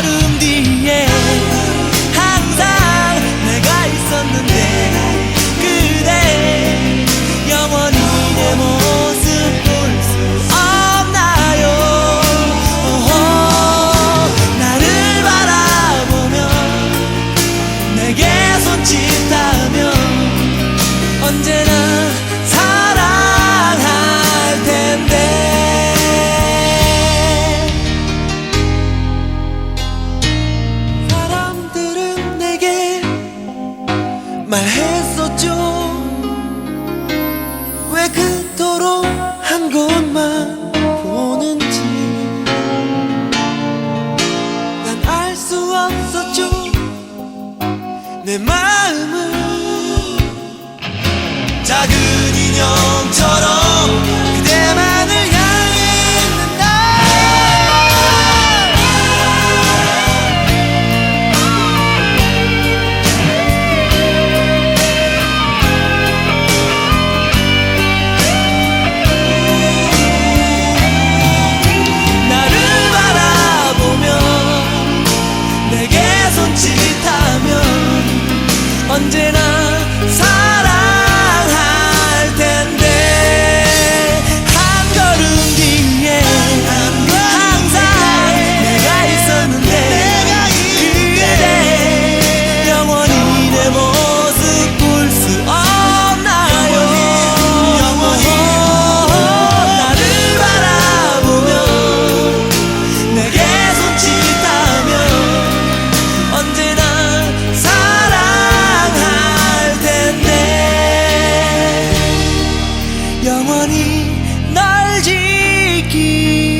걸음 뒤에 말했었죠. 왜 그토록 한 곳만 보는지. 난 알 수 없었죠. 내맘 짓하면 언제나 사 영원히 날 지키.